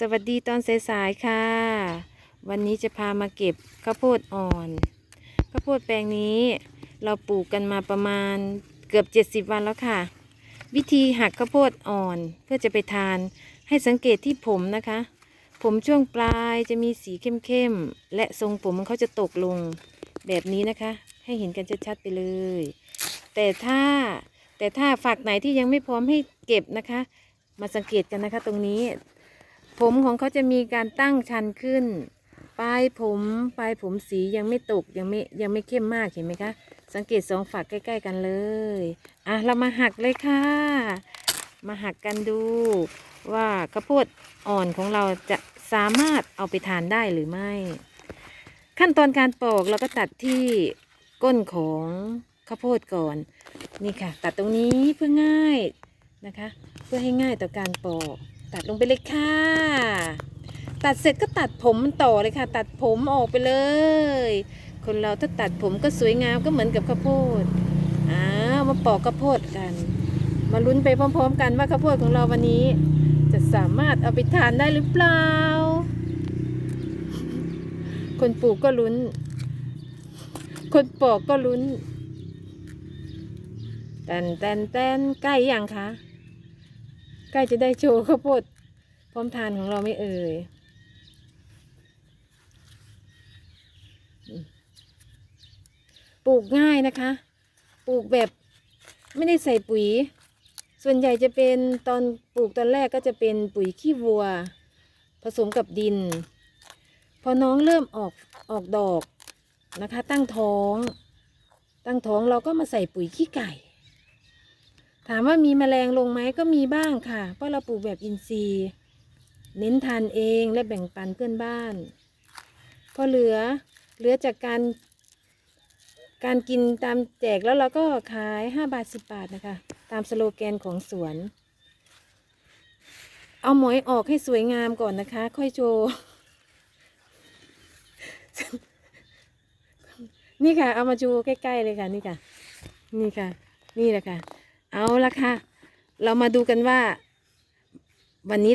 สวัสดีตอนสายๆค่ะ วันนี้จะพามาเก็บข้าวโพดอ่อนข้าวโพดแปลงนี้ เราปลูกกันมาประมาณเกือบ 70 วันแล้วค่ะ วิธีหักข้าวโพดอ่อนเพื่อจะไปทาน ให้สังเกตที่ผมนะคะ ผมช่วงปลายจะมีสีเข้มๆและทรงผมมันเขาจะตกลงแบบนี้นะคะ ให้เห็นกันชัดๆไปเลย แต่ถ้าแต่ถ้าฝักไหนที่ยังไม่พร้อมให้เก็บนะคะ มาสังเกตกันนะคะตรงนี้ ผมของเขาจะมีการตั้งชันขึ้น ปลายผมปลายผมสียังไม่ตกยังไม่ยังไม่เข้มมากเห็นไหมคะ สังเกตสองฝักใกล้ ๆ กันเลยอะเรามาหักเลยค่ะ มาหักกันดู ว่าข้าวโพดอ่อนของเราจะสามารถเอาไปทานได้หรือไม่ ขั้นตอนการปอกเราก็ตัดที่ก้นของข้าวโพดก่อน นี่ค่ะ ตัดตรงนี้เพื่อง่ายนะคะ เพื่อให้ง่ายต่อการปอก ตัดลงไปเลยค่ะ ตัดเสร็จก็ตัดผมมันต่อเลยค่ะ ตัดผมออกไปเลย คนเราถ้าตัดผมก็สวยงามก็เหมือนกับข้าวโพดอ้าวมาปอกข้าวโพดกัน มาลุ้นไปพร้อม ๆ กันว่าข้าวโพดของเราวันนี้ จะสามารถเอาไปทานได้หรือเปล่า คนปลูกก็ลุ้น คนปอกก็ลุ้นแตนแตนแตนใกล้ยังคะ ล้จะได้โชว์ข้าวโพดพร้อมทานของเราไม่เอ่ยอืมปลูกง่ายนะคะ ปลูกแบบไม่ได้ใส่ปุ๋ย ส่วนใหญ่จะเป็นตอนปลูกตอนแรกก็จะเป็นปุ๋ยขี้วัว ผสมกับดิน พอน้องเริ่มออกออกดอกนะคะ ตั้งท้อง ตั้งท้องเราก็มาใส่ปุ๋ยขี้ไก่ ถามว่ามีแมลงลงไหมก็มีบ้างค่ะ เพราะเราปลูกแบบอินทรีย์ เน้นทานเองและแบ่งปันเพื่อนบ้าน พอเหลือเหลือจากการ การกินตามแจกแล้วเราก็ขายห้าบาทสิบบาทนะคะ ตามสโลแกนของสวน เอาหมอยออกให้สวยงามก่อนนะคะ ค่อยโชว์นี่ค่ะ เอามาชูใกล้ ๆ เลยค่ะ นี่ค่ะ นี่ค่ะ นี่แหละค่ะ เอาละค่ะ เรามาดูกันว่า วันนี้